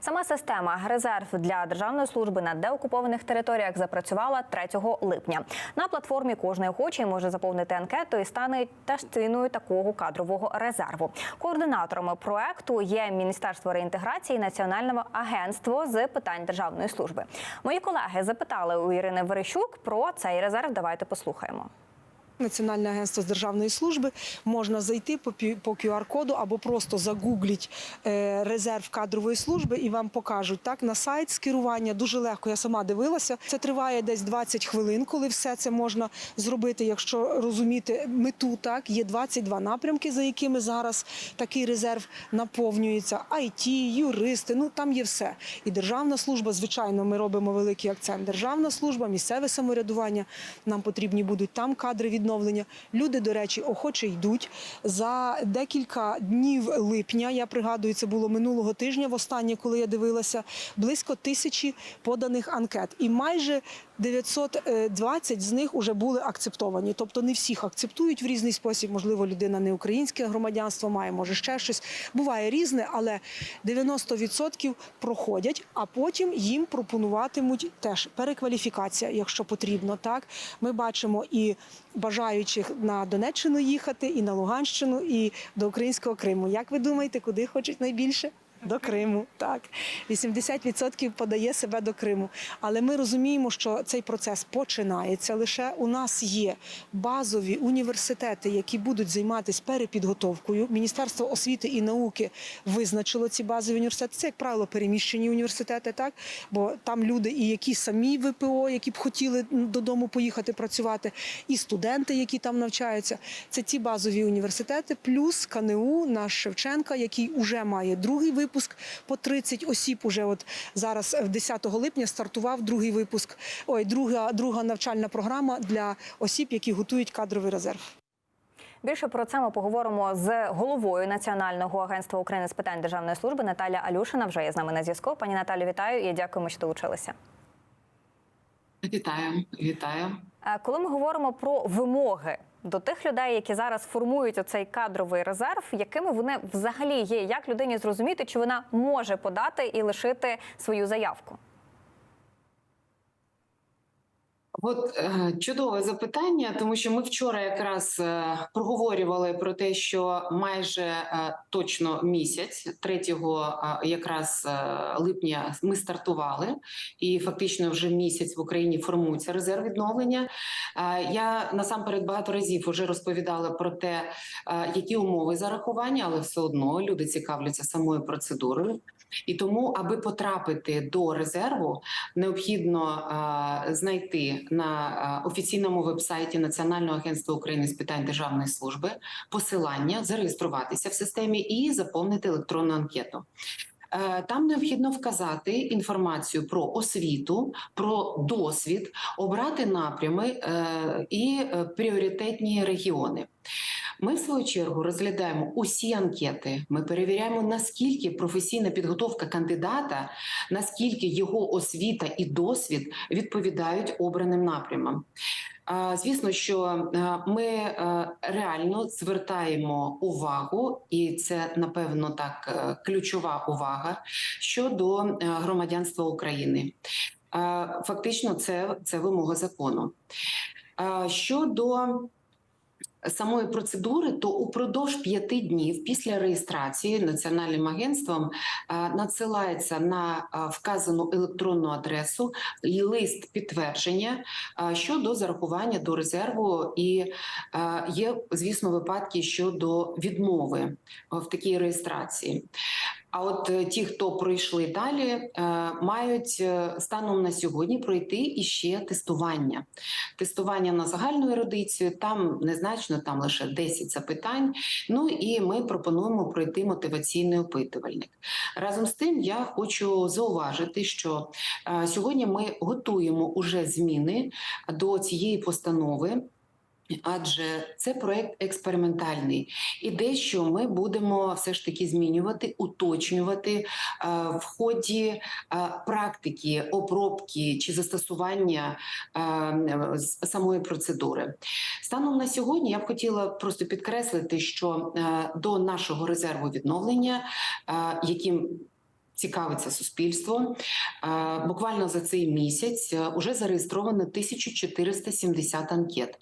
Сама система резерв для державної служби на деокупованих територіях запрацювала 3 липня. На платформі кожний охочий може заповнити анкету і стане частиною такого кадрового резерву. Координаторами проекту є Міністерство реінтеграції і Національне агентство з питань державної служби. Мої колеги запитали у Ірини Верещук про цей резерв. Давайте послухаємо. Національне агентство з державної служби можна зайти по QR-коду або просто загугліть е, резерв кадрової служби і вам покажуть так на сайт з керування. Дуже легко. Я сама дивилася. Це триває десь 20 хвилин, коли все це можна зробити. Якщо розуміти мету, так є 22 напрямки, за якими зараз такий резерв наповнюється. IT, юристи, ну там є все. І державна служба, звичайно, ми робимо великий акцент. Державна служба, місцеве самоврядування. Нам потрібні будуть там кадри відновлення. Люди, до речі, охоче йдуть за декілька днів липня. Я пригадую, це було минулого тижня. Востаннє, коли я дивилася, близько тисячі поданих анкет, і майже 920 з них вже були акцептовані. Тобто не всіх акцептують в різний спосіб. Можливо, людина не українське громадянство має, може ще щось. Буває різне, але 90% проходять, а потім їм пропонуватимуть теж перекваліфікація, якщо потрібно. Так ми бачимо і бажаючих на Донеччину їхати, і на Луганщину, і до українського Криму. Як ви думаєте, куди хочуть найбільше? До Криму, так 80% подає себе до Криму. Але ми розуміємо, що цей процес починається. Лише у нас є базові університети, які будуть займатися перепідготовкою. Міністерство освіти і науки визначило ці базові університети. Це, як правило, переміщені університети, так бо там люди, і які самі ВПО, які б хотіли додому поїхати працювати, і студенти, які там навчаються. Це ці базові університети, плюс КНУ, наш Шевченка, який уже має другий випуск по 30 осіб. Уже от зараз, е, 10 липня, стартував другий випуск. Ой, друга друга навчальна програма для осіб, які готують кадровий резерв. Більше про це ми поговоримо з головою Національного агентства України з питань державної служби Наталя Алюшина. Вже є з нами на зв'язку. Пані Наталю, вітаю і дякуємо, що долучилися. Вітаю, вітаю. Е, Коли ми говоримо про вимоги до тих людей, які зараз формують оцей кадровий резерв, якими вони взагалі є, як людині зрозуміти, чи вона може подати і лишити свою заявку? От е, чудове запитання, тому що ми вчора якраз е, проговорювали про те, що майже е, точно місяць, 3 е, якраз липня, ми стартували, і фактично вже місяць в Україні формується резерв відновлення. Я насамперед багато разів вже розповідала про те, які умови зарахування, але все одно люди цікавляться самою процедурою. І тому, аби потрапити до резерву, необхідно знайти на е, офіційному вебсайті Національного агентства України з питань державної служби посилання, зареєструватися в системі і заповнити електронну анкету. Е, Там необхідно вказати інформацію про освіту, про досвід, обрати напрями е, і пріоритетні регіони. Ми, в свою чергу, розглядаємо усі анкети. Ми перевіряємо, наскільки професійна підготовка кандидата, наскільки його освіта і досвід відповідають обраним напрямам. Звісно, що ми реально звертаємо увагу, і це напевно так е, ключова увага щодо е, громадянства України. Фактично, це, це вимога закону. Щодо самої процедури, то упродовж п'яти днів після реєстрації національним агентством е, надсилається на е, вказану електронну адресу лист підтвердження е, щодо зарахування до резерву, і є, звісно, випадки щодо відмови в такій реєстрації. А от е, ті, хто пройшли далі, е, мають е, станом на сьогодні пройти іще тестування. Тестування на загальну ерудицію, там незначно, там лише 10 запитань. Ну і ми пропонуємо пройти мотиваційний опитувальник. Разом з тим, я хочу зауважити, що сьогодні ми готуємо уже зміни до цієї постанови. Адже це проект експериментальний, і дещо ми будемо все ж таки змінювати, уточнювати е, в ході е, практики, обробки чи застосування е, самої процедури. Станом на сьогодні я б хотіла просто підкреслити, що до нашого резерву відновлення, яким цікавиться суспільство. Е, Буквально за цей місяць вже зареєстровано 1470 анкет.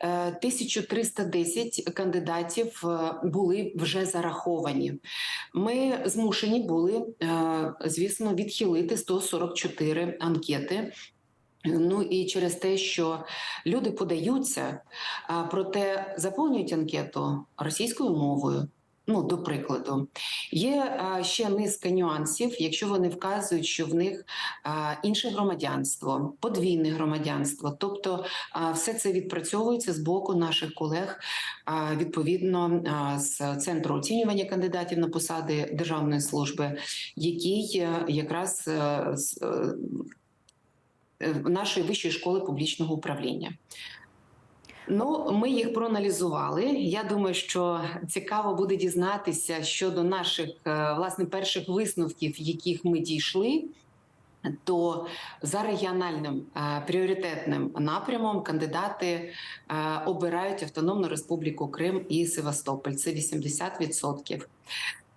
Е, 1310 кандидатів е, були вже зараховані. Ми змушені були, е, звісно, відхилити 144 анкети. Ну і через те, що люди подаються, проте заповнюють анкету російською мовою. Ну, до прикладу, є а, ще низка нюансів, якщо вони вказують, що в них а, інше громадянство, подвійне громадянство. Тобто, а, все це відпрацьовується з боку наших колег а, відповідно а, з центру оцінювання кандидатів на посади державної служби, який е, якраз е, з- е, е, нашої вищої школи публічного управління. Ну, ми їх проаналізували. Я думаю, що цікаво буде дізнатися щодо наших е, власне перших висновків, яких ми дійшли. То за регіональним е, пріоритетним напрямом кандидати е, обирають Автономну Республіку Крим і Севастополь. Це 80%.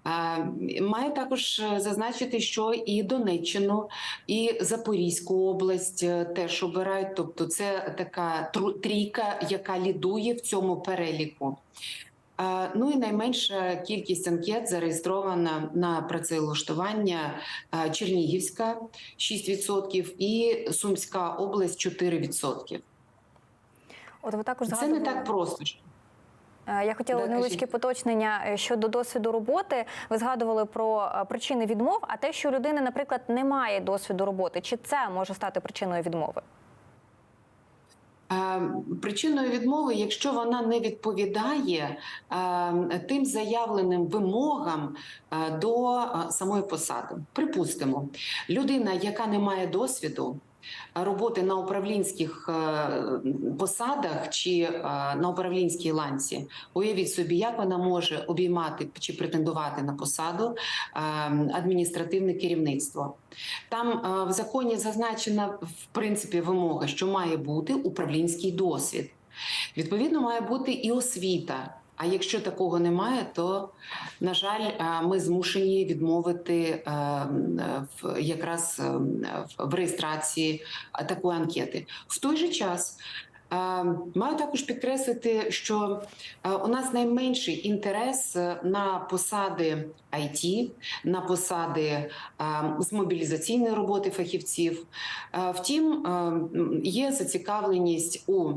Е, Маю також е, зазначити, що і Донеччину, і Запорізьку область е, теж обирають. Тобто, це така трійка, яка лідує в цьому переліку. Ну і найменша кількість анкет зареєстрована на працевлаштування Чернігівська 6% і Сумська область 4%. От ви також Це не так просто. Е, Я хотіла Да, невеличке поточнення е, щодо досвіду роботи. Ви згадували про е, причини відмов, а те, що у людини, наприклад, немає досвіду роботи, чи це може стати причиною відмови? Причиною відмови, якщо вона не відповідає тим заявленим вимогам до самої посади. Припустимо, людина, яка не має досвіду. Роботи на управлінських е, посадах чи е, на управлінській ланці, уявіть собі, як вона може обіймати чи претендувати на посаду е, адміністративне керівництво. Там в законі зазначена в принципі вимога, що має бути управлінський досвід. Відповідно, має бути і освіта. А якщо такого немає, то на жаль, е, ми змушені відмовити е, в якраз е, в реєстрації е, такої анкети. В той же час. е, Маю також підкреслити, що е, у нас найменший інтерес е, на посади IT, на посади е, з мобілізаційної роботи фахівців. Е, Втім, е, є зацікавленість у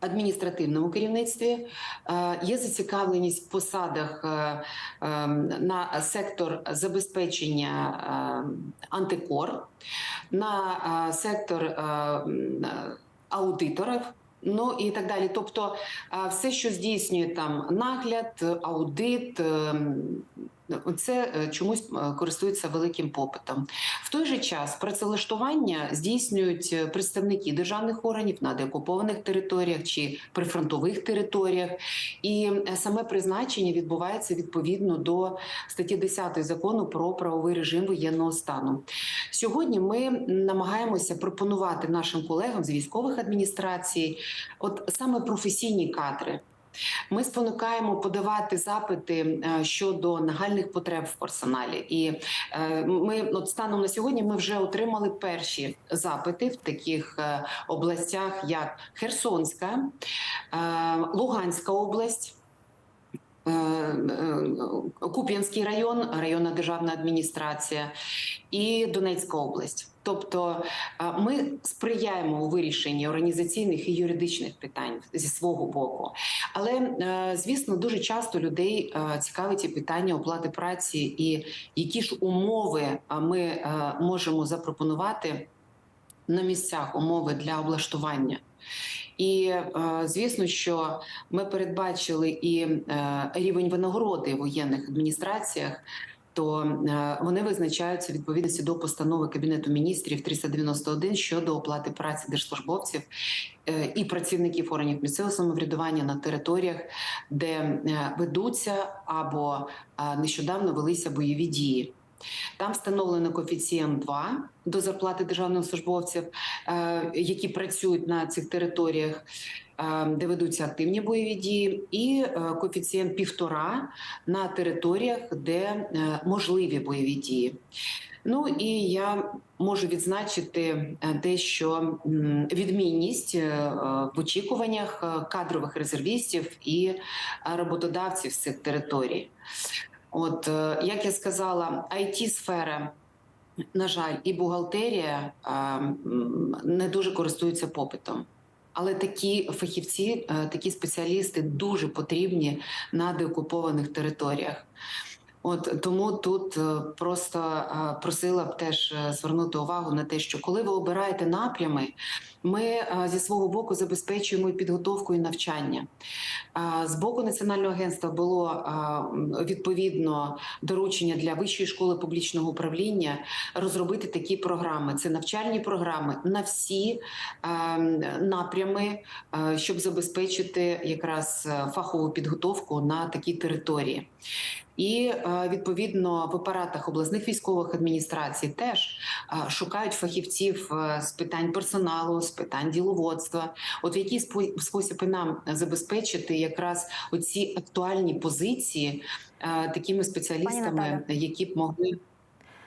адміністративному керівництві, е, є зацікавленість в посадах е, е, на сектор забезпечення антикор, на сектор аудиторів. Ну і так далі. Тобто, все, що здійснює там нагляд, аудит, е, це е, чомусь користується великим попитом. В той же час працевлаштування здійснюють е, представники державних органів на деокупованих територіях чи прифронтових територіях, і е, саме призначення відбувається відповідно до статті 10 закону про правовий режим воєнного стану. Сьогодні ми намагаємося пропонувати нашим колегам з військових адміністрацій, от саме професійні кадри. Ми спонукаємо подавати запити е, щодо нагальних потреб в персоналі. І е, ми от станом на сьогодні ми вже отримали перші запити в таких е, областях, як Херсонська, Луганська область. Куп'янський район, районна державна адміністрація і Донецька область. Тобто е, ми сприяємо у вирішенні організаційних і юридичних питань зі свого боку. Але е, звісно, дуже часто людей е, цікавить і питання оплати праці, і які ж умови ми можемо запропонувати на місцях умови для облаштування. І звісно, що ми передбачили і рівень винагороди в воєнних адміністраціях. То е, вони визначаються відповідності до постанови Кабінету міністрів 391 щодо оплати праці держслужбовців е, і працівників органів місцевого самоврядування на територіях, де е, ведуться або нещодавно велися бойові дії. Там встановлено коефіцієнт 2 до зарплати державних службовців, які працюють на цих територіях, де ведуться активні бойові дії, і е, коефіцієнт півтора на територіях, де е, можливі бойові дії. Ну і я можу відзначити е, дещо відмінність в очікуваннях кадрових резервістів і роботодавців з цих територій. От як я сказала, it сфера на жаль, і бухгалтерія е, не дуже користуються попитом. Але такі фахівці, е, такі спеціалісти дуже потрібні на деокупованих територіях. От тому тут е, просто е, просила б теж е, звернути увагу на те, що коли ви обираєте напрями, ми зі свого боку забезпечуємо і підготовку і навчання. З боку Національного агентства було відповідно доручення для вищої школи публічного управління розробити такі програми. Це навчальні програми на всі напрями, щоб забезпечити якраз фахову підготовку на такій території. І е, відповідно в апаратах обласних військових адміністрацій теж е, шукають фахівців е, з питань персоналу, з питань діловодства. От в який спосіб і нам забезпечити якраз оці актуальні позиції такими спеціалістами, які б могли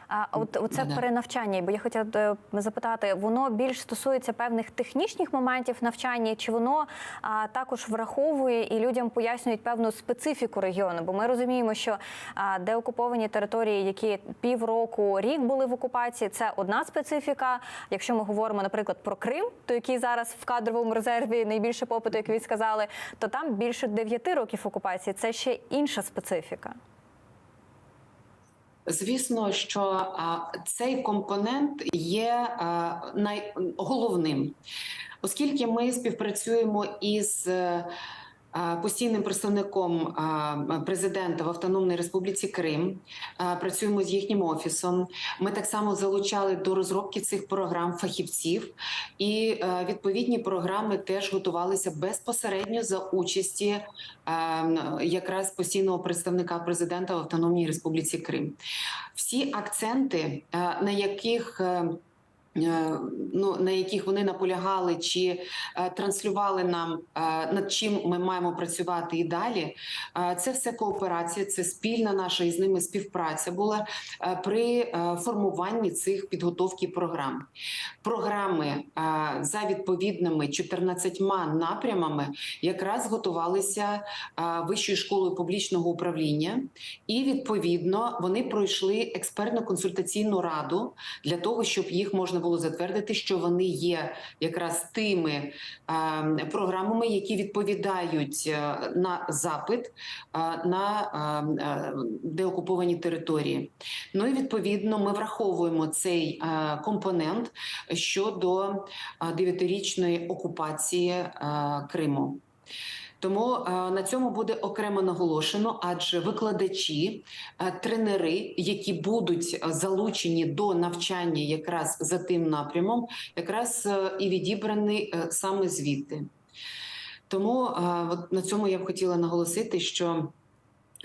А от це Да-да. перенавчання, бо я хотіла е, запитати, воно більш стосується певних технічних моментів навчання, чи воно а, також враховує і людям пояснюють певну специфіку регіону? Бо ми розуміємо, що а, деокуповані території, які півроку, рік були в окупації, це одна специфіка. Якщо ми говоримо, наприклад, про Крим, то який зараз в кадровому резерві найбільше попиту, як ви сказали, то там більше 9 років окупації. Це ще інша специфіка. Звісно, що цей компонент є найголовним, оскільки ми співпрацюємо із е, постійним представником президента в Автономній Республіці Крим, працюємо з їхнім офісом. Ми так само залучали до розробки цих програм фахівців, і е, відповідні програми теж готувалися безпосередньо за участі е, якраз постійного представника президента в Автономній Республіці Крим. Всі акценти, е, на яких е, е, Ну, на яких вони наполягали чи е, транслювали нам, е, над чим ми маємо працювати і далі. Е, це все кооперація, це спільна наша із ними співпраця була е, при е, формуванні цих підготовки програм. Програми е, за відповідними 14 напрямами якраз готувалися е, вищою школою публічного управління, і відповідно вони пройшли експертно-консультаційну раду для того, щоб їх можна було затвердити, що вони є якраз тими е, програмами, які відповідають е, на запит е, на е, е, деокуповані території. Ну і відповідно ми враховуємо цей компонент щодо дев'ятирічної окупації Криму. Тому е, на цьому буде окремо наголошено, адже викладачі, е, тренери, які будуть е, залучені до навчання якраз за тим напрямом, якраз і відібрані саме звідти. Тому на цьому я б хотіла наголосити, що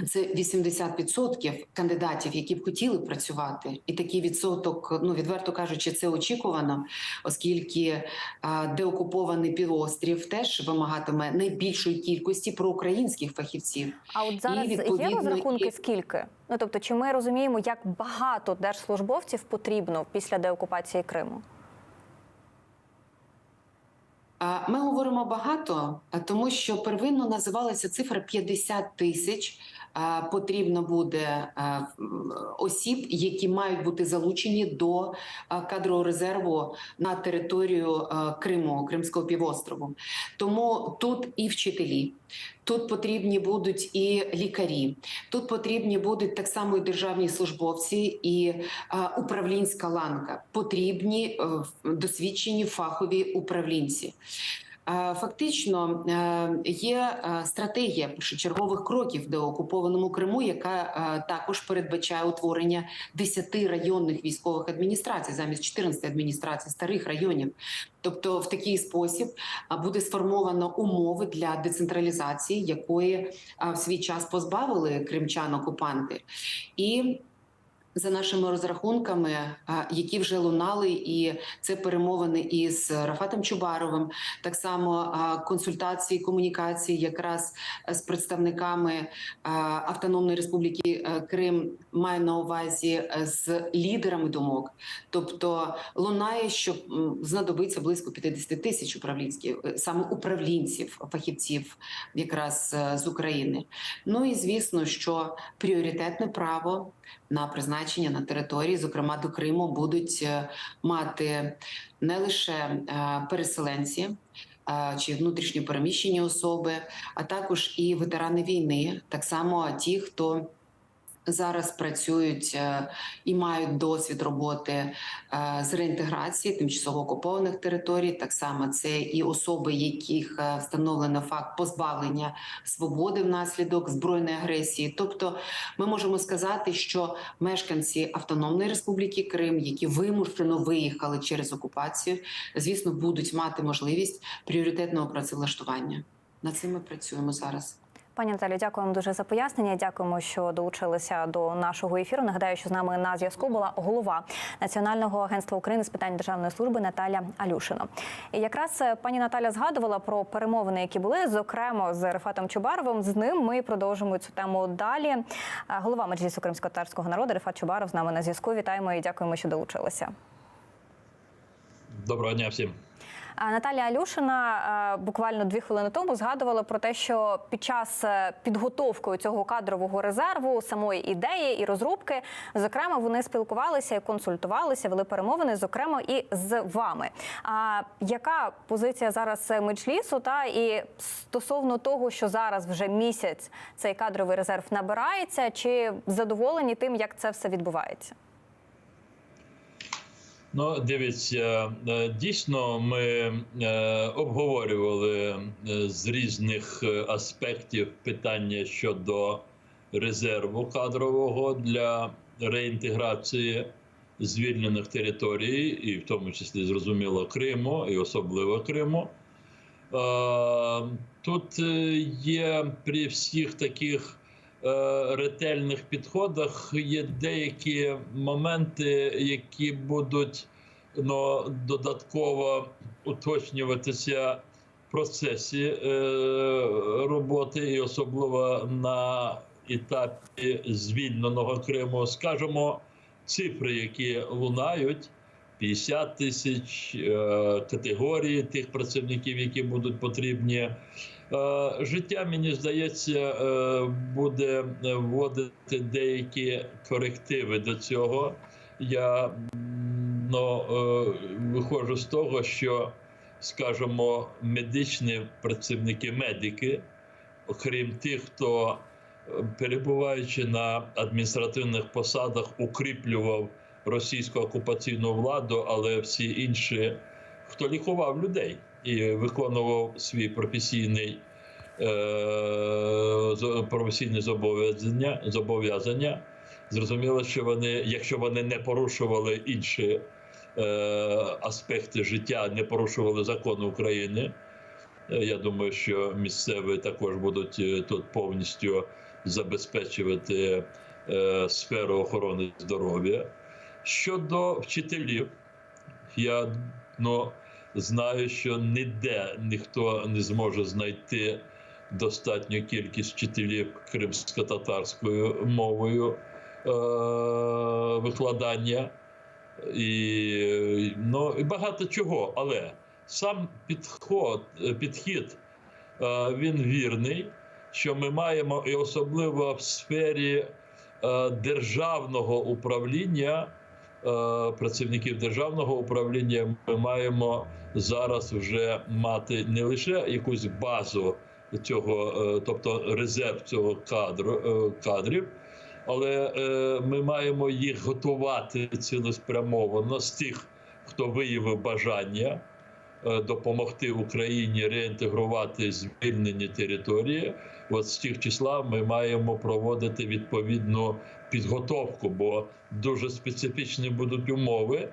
це 80% кандидатів, які б хотіли працювати, і такий відсоток, ну відверто кажучи, це очікувано, оскільки а, деокупований півострів теж вимагатиме найбільшої кількості проукраїнських фахівців. А от зараз є відповідно, розрахунки, і- скільки? Ну тобто, чи ми розуміємо, як багато держслужбовців потрібно після деокупації Криму? Ми говоримо багато, тому що первинно називалася цифра 50 тисяч. А, Потрібно буде осіб, які мають бути залучені до кадрового резерву на територію Криму, Кримського півострову. Тому тут і вчителі, тут потрібні будуть і лікарі, тут потрібні будуть так само і державні службовці, і управлінська ланка. Потрібні е, досвідчені фахові управлінці. Е, Фактично е, є е, стратегія першочергових кроків в деокупованому Криму, яка також передбачає утворення 10 районних військових адміністрацій замість 14 адміністрацій старих районів. Тобто, в такий спосіб буде сформовано умови для децентралізації, якої в свій час позбавили кримчан окупанти, і За нашими розрахунками, які вже лунали, і це перемовини із Рафатом Чубаровим, так само консультації, комунікації, якраз е, з представниками Автономної Республіки е, Крим, маю на увазі е, з лідерами думок. Тобто лунає, що знадобиться близько 50 тисяч управлінських е, саме управлінців, фахівців, якраз е, з України. Ну і звісно, що пріоритетне право на призначення на території, зокрема до Криму, будуть е, мати не лише е, переселенці. е, Чи внутрішньо переміщені особи, а також і ветерани війни, так само ті, хто зараз працюють е, і мають досвід роботи е, з реінтеграції тимчасово окупованих територій. Так само це і особи, яких е, встановлено факт позбавлення свободи внаслідок збройної агресії. Тобто, ми можемо сказати, що мешканці Автономної Республіки Крим, які вимушено виїхали через окупацію, звісно, будуть мати можливість пріоритетного працевлаштування. Над цим ми працюємо зараз. Пані Наталі, дякуємо дуже за пояснення. Дякуємо, що долучилися до нашого ефіру. Нагадаю, що з нами на зв'язку була голова Національного агентства України з питань державної служби Наталя Алюшино. І якраз е, пані Наталя згадувала про перемовини, які були, зокрема з Рефатом Чубаровим. З ним ми продовжимо цю тему далі. Е, Голова Меджлісу кримсько-татарського народу Рефат Чубаров з нами на зв'язку. Вітаємо і дякуємо, що долучилися. Доброго дня всім. А Наталія Алюшина е, буквально дві хвилини тому згадувала про те, що під час е, підготовки цього кадрового резерву, самої ідеї і розробки, зокрема, вони спілкувалися і консультувалися, вели перемовини, зокрема, і з вами. А яка позиція зараз Меджлісу та і стосовно того, що зараз вже місяць цей кадровий резерв набирається, чи задоволені тим, як це все відбувається? Ну, дивіться, е, дійсно, ми е, обговорювали е, з різних е, аспектів питання щодо резерву кадрового для реінтеграції звільнених територій, і в тому числі зрозуміло Криму, і особливо Криму. Е, Тут е, є при всіх таких е, ретельних підходах є деякі моменти, які будуть ну, додатково уточнюватися в процесі е, роботи, і особливо на етапі звільненого Криму. Скажімо, цифри, які лунають. 50 тисяч е, категорії тих працівників, які будуть потрібні. Е, Життя, мені здається, е, буде вводити деякі корективи до цього. Я ну, е, виходжу з того, що, скажімо, медичні працівники, медики, окрім тих, хто е, перебуваючи на адміністративних посадах, укріплював російську окупаційну владу, але всі інші, хто лікував людей і виконував свій професійний е, професійні зобов'язання, зобов'язання. Зрозуміло, що вони, якщо вони не порушували інші е, аспекти життя, не порушували закони України. е, Я думаю, що місцеві також будуть е, тут повністю забезпечувати е, сферу охорони здоров'я. Щодо вчителів, я ну, знаю, що ніде ніхто не зможе знайти достатню кількість вчителів кримсько-татарською мовою е- викладання і, ну, і багато чого. Але сам підход, підхід е, він вірний, що ми маємо, і особливо в сфері е, державного управління працівників державного управління ми маємо зараз вже мати не лише якусь базу цього, е, тобто резерв цього кадру е, кадрів, але е, ми маємо їх готувати цілеспрямовано з тих, хто виявив бажання е, допомогти Україні реінтегрувати звільнені території. От з тих числа ми маємо проводити відповідну підготовку, бо дуже специфічні будуть умови.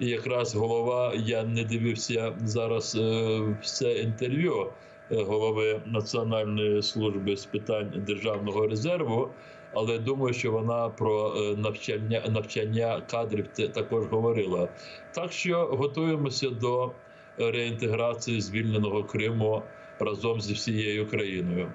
І якраз голова, я не дивився зараз е, все інтерв'ю е, голови Національної служби з питань державного резерву. але думаю, що вона про е, навчання навчання кадрів також говорила. Так що готуємося до реінтеграції звільненого Криму разом зі всією країною.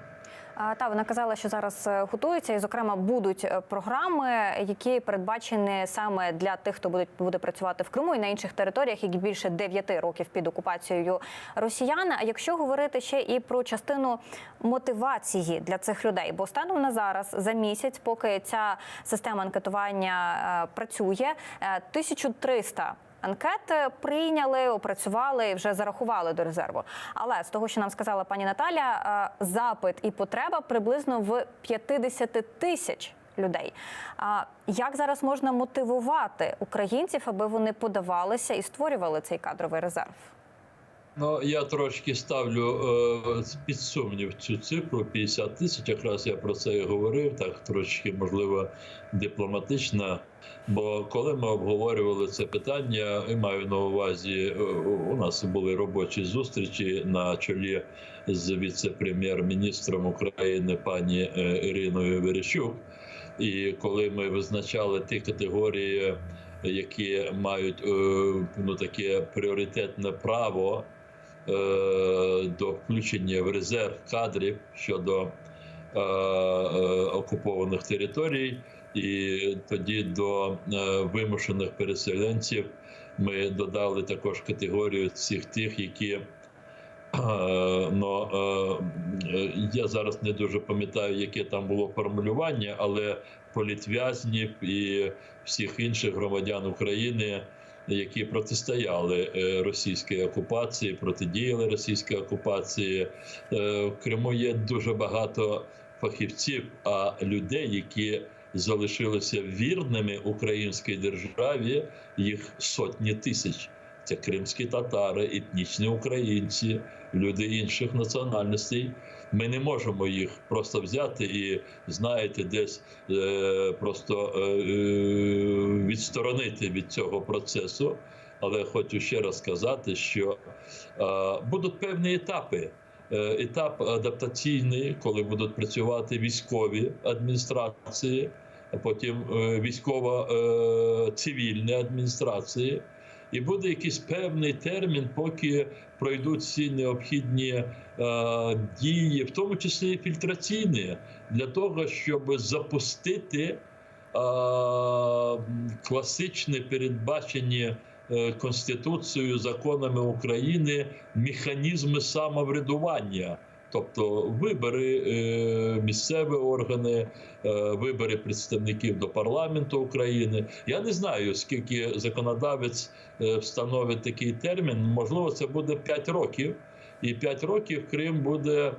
Та вона казала, що зараз е, готуються, і зокрема будуть е, програми, які передбачені саме для тих, хто буде, буде працювати в Криму і на інших територіях, які більше 9 років під окупацією росіян. А якщо говорити ще і про частину мотивації для цих людей, бо станом на зараз за місяць, поки ця система анкетування е, працює, е, 1300 Анкети прийняли, опрацювали і вже зарахували до резерву. Але з того, що нам сказала пані Наталя, е, запит і потреба приблизно в 50 тисяч людей. А як зараз можна мотивувати українців, аби вони подавалися і створювали цей кадровий резерв? Ну, я трошки ставлю е, під сумнів цю цифру 50 тисяч. Якраз я про це і говорив, так трошки можливо дипломатично. Бо коли ми обговорювали це питання, і маю на увазі, е, у нас були робочі зустрічі на чолі з віце-прем'єр-міністром України пані е, Іриною Верещук. І коли ми визначали ті категорії, які мають ну таке пріоритетне право до включення в резерв кадрів щодо е, е, окупованих територій, і тоді до е, вимушених переселенців ми додали також категорію всіх тих, які е, ну, е, е, я зараз не дуже пам'ятаю, яке там було формулювання, але політв'язнів і всіх інших громадян України, які протистояли е, російській окупації, протидіяли російській окупації. Е, В Криму є дуже багато фахівців, а людей, які залишилися вірними українській державі, їх сотні тисяч. Це кримські татари, етнічні українці, люди інших національностей. Ми не можемо їх просто взяти і знаєте, десь е, просто е, е, відсторонити від цього процесу. Але хочу ще раз сказати, що е, будуть певні етапи. Е, етап адаптаційний, коли будуть працювати військові адміністрації, а потім е, військово-цивільні адміністрації. І буде якийсь певний термін, поки пройдуть всі необхідні е, дії, в тому числі і фільтраційні, для того, щоб запустити е, класичні передбачені е, Конституцією, законами України механізми самоврядування. Тобто вибори, е, місцеві органи, е, вибори представників до парламенту України. Я не знаю, скільки законодавець е, встановить такий термін. Можливо, це буде 5 років, і 5 років Крим буде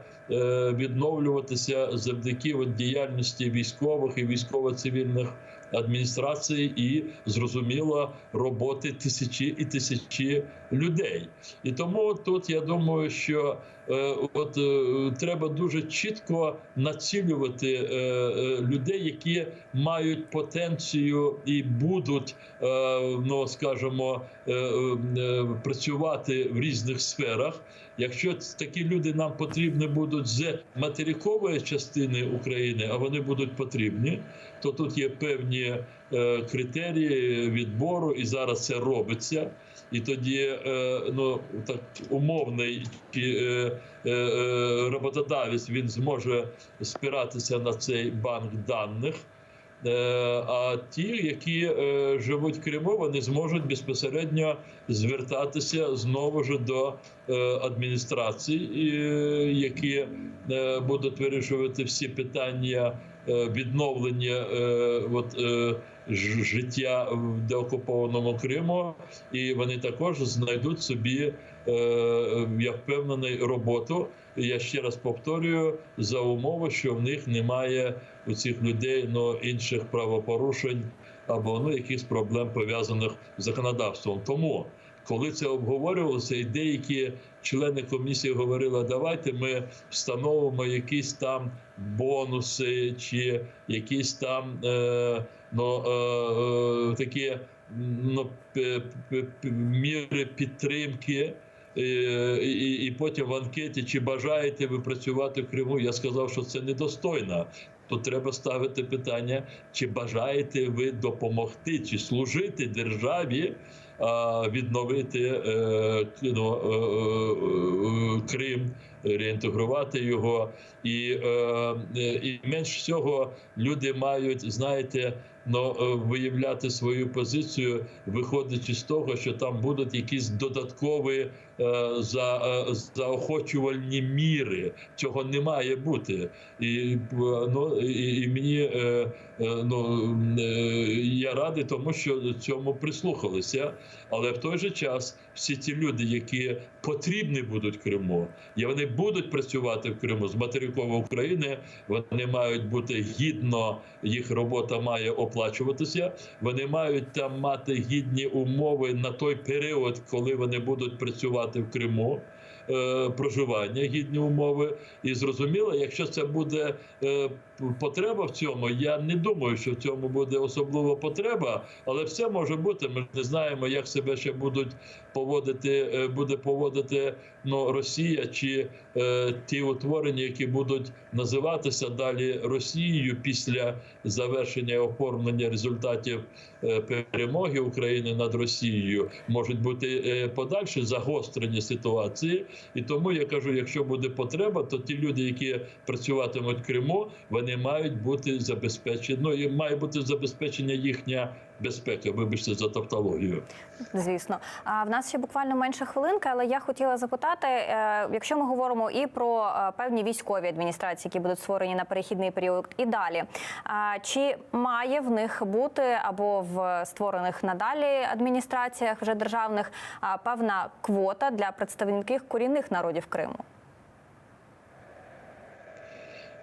відновлюватися завдяки діяльності військових і військово-цивільних адміністрацій, і зрозуміло роботи тисячі і тисячі людей. І тому тут я думаю, що от е, треба дуже чітко націлювати е, е, людей, які мають потенцію і будуть, е, ну скажімо, е, е, працювати в різних сферах. Якщо такі люди нам потрібні будуть з материкової частини України, а вони будуть потрібні, то тут є певні е, критерії відбору, і зараз це робиться. І тоді е, ну так умовний е, е, е, роботодавець він зможе спиратися на цей банк даних. Е, А ті, які е, живуть в Криму, вони зможуть безпосередньо звертатися знову ж до е, адміністрацій, е, які е, будуть вирішувати всі питання е, відновлення е, от, е, життя в деокупованому Криму, і вони також знайдуть собі, е, я впевнений, роботу. Я ще раз повторюю за умови, що в них немає у цих людей ну, інших правопорушень або ну, якихось проблем пов'язаних з законодавством. Тому, коли це обговорювалося, і деякі члени комісії говорили, давайте ми встановимо якісь там бонуси чи якісь там е, ну, е, е, такі ну, міри підтримки. Е, І, і, і потім в анкеті, чи бажаєте ви працювати в Криму, я сказав, що це недостойно. то треба ставити питання, чи бажаєте ви допомогти, чи служити державі відновити е, ну, е, е, Крим, реінтегрувати його. І, е, е, і менш всього люди мають, знаєте, ну, е, виявляти свою позицію, виходячи з того, що там будуть якісь додаткові е, за, е, заохочувальні міри. Цього не має бути. І, е, ну, і, і мені е, е, ну, е, я радий тому, що цьому прислухалися. Але в той же час всі ті люди, які потрібні будуть Криму, і вони будуть працювати в Криму з материкової України, вони мають бути гідно, їх робота має оплачуватися. Вони мають там мати гідні умови на той період, коли вони будуть працювати в Криму. Е, Проживання, гідні умови, і зрозуміло, якщо це буде е, потреба в цьому, я не думаю, що в цьому буде особлива потреба, але все може бути. Ми не знаємо, як себе ще будуть поводити, е, буде поводити ну, Росія чи е, ті утворення, які будуть називатися далі Росією після завершення оформлення результатів е, перемоги України над Росією, можуть бути е, подальші загострені ситуації. І тому я кажу, якщо буде потреба, то ті люди, які працюватимуть в Криму, вони мають бути забезпечені. Ну і має бути забезпечення їхня безпека. Вибачте за тавтологію. Звісно, а в нас ще буквально менше хвилинки, але я хотіла запитати, е, якщо ми говоримо і про е, певні військові адміністрації, які будуть створені на перехідний період, і далі, чи має в них бути або в створених надалі адміністраціях вже державних певна квота для представників корінних народів Криму?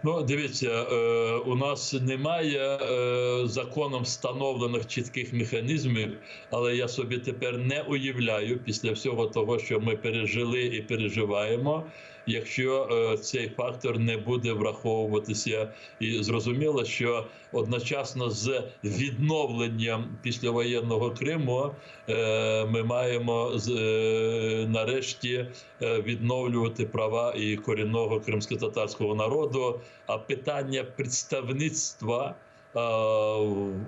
Ну, дивіться, е, у нас немає е, законом встановлених чітких механізмів, але я собі тепер не уявляю після всього того, що ми пережили і переживаємо, якщо е, цей фактор не буде враховуватися, і зрозуміло, що одночасно з відновленням післявоєнного Криму ми маємо з- нарешті відновлювати права і корінного кримсько-татарського народу. Питання представництва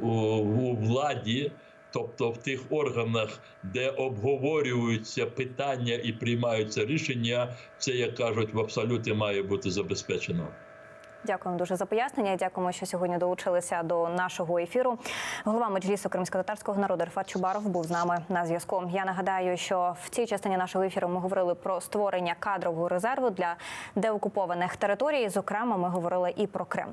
у владі, тобто в тих органах, де обговорюються питання і приймаються рішення, це як кажуть, в абсолюті має бути забезпечено. Дякуємо дуже за пояснення. Дякуємо, що сьогодні долучилися до нашого ефіру. Голова меджлісу кримсько-татарського народу Рфат Чубаров був з нами на зв'язку. Я нагадаю, що в цій частині нашого ефіру ми говорили про створення кадрового резерву для деокупованих територій. Зокрема, ми говорили і про Крим.